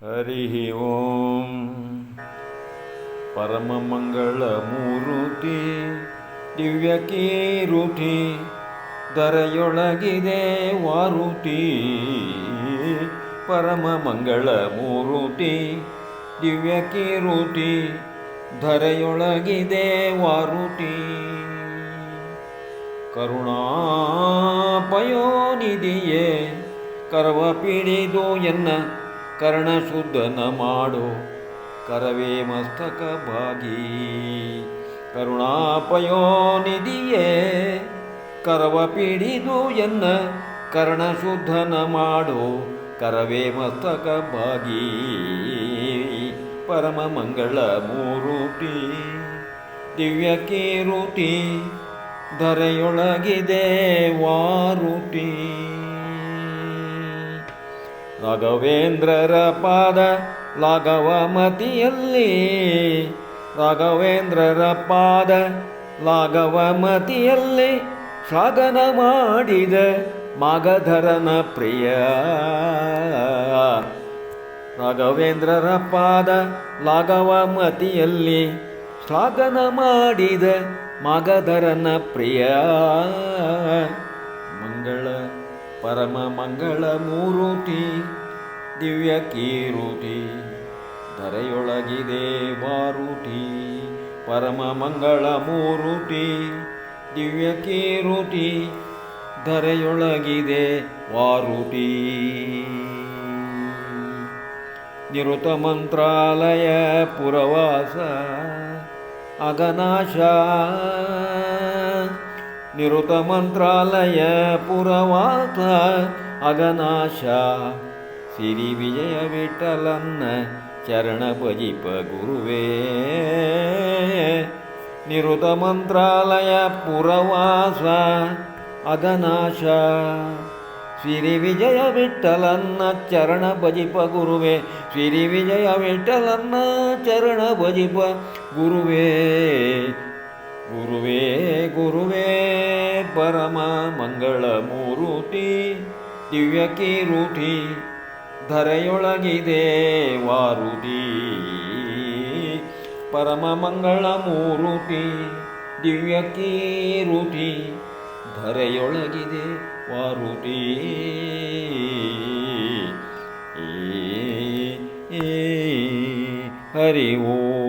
ಹರಿ ಓಂ. ಪರಮಮಂಗಳಮೂರುತಿ ದಿವ್ಯಕೀರುತಿ ದರೆಯೊಳಗಿದೆ ವಾರುತಿ. ಪರಮಮಂಗಳಮೂರುತಿ ದಿವ್ಯಕೀರುತಿ ಧರೆಯೊಳಗಿದೆ ವಾರುತಿ. ಕರುಣಾಪಯೋನಿಧಿಯೇ curve ಪಿಡಿದು ಎನ್ನ ಕರ್ಣ ಮಾಡೋ. ಕರವೇ ಮಸ್ತಕ ಭಾಗಿ ಕರುಣಾಪಯೋನಿಧಿಯೇ ಕರವ ಪಿಡಿದು ಎನ್ನ ಕರ್ಣಶುದ್ಧನ ಶುದ್ಧನ ಮಾಡು. ಕರವೇ ಮಸ್ತಕ ಭಾಗಿ ಪರಮ ಮಂಗಳ ಮೂರುಟಿ, ದಿವ್ಯ ಕೀರುತಿ ಧರೆಯೊಳಗಿದೆ ವಾರುತಿ ರಾಘವೇಂದ್ರರ ಪಾದ ಲಾಘವ ಮತಿಯಲ್ಲಿ. ರಾಘವೇಂದ್ರರ ಪಾದ ಲಾಘವ ಮತಿಯಲ್ಲಿ ಸಾಗನ ಮಾಡಿದ ಮಾಗಧರನ ಪ್ರಿಯ. ರಾಘವೇಂದ್ರರ ಪಾದ ಲಾಘವ ಮತಿಯಲ್ಲಿ ಶ್ಲಾಘನ ಮಾಡಿದ ಮಾಗಧರನ ಪ್ರಿಯ. ಮಂಗಳ ಪರಮ ಮಂಗಳ ಮೂರುತಿ ದಿವ್ಯ ಕೀರುತಿ ಧರೆಯೊಳಗಿದೆ ಮಾರುತಿ ಪರಮ ಮಂಗಳ ಮೂರುತಿ ದಿವ್ಯ ಕೀರುತಿ ಧರೆಯೊಳಗಿದೆ ವಾರುತಿ ನಿರುತ ಮಂತ್ರಾಲಯ ಪುರವಾಸ, ಅಗನಾಶ. ನಿರುತ ಮಂತ್ರಾಲಯ ಪುರವಾಸ ಅಗನಾಶ. ಸಿರಿ ವಿಜಯ ವಿಠಲನ್ನ ಚರಣ ಭಜಿಪ ಗುರುವೇ. ನಿರುತ ಮಂತ್ರಾಲಯ ಪುರವಾಸ ಅಗನಾಶ. ಶ್ರೀ ವಿಜಯ ವಿಠಲನ್ನ ಚರಣ ಭಜಿಪ ಗುರುವೇ. ಶ್ರೀ ವಿಜಯ ವಿಠಲನ್ನ ಚರಣ ಭಜಿಪ ಗುರುವೇ ಗುರುವೇ. ಮೂರುತಿ ದಿವ್ಯ ಕೀರುತಿ ಧರೆಯೊಳಗಿದೆ ವಾರುತಿ ಪರಮ ಮಂಗಳ ಮೂರುಟಿ ದಿವ್ಯ ಕೀರುತಿ ಧರೆಯೊಳಗಿದೆ ಈ ಹರಿ ಓಂ.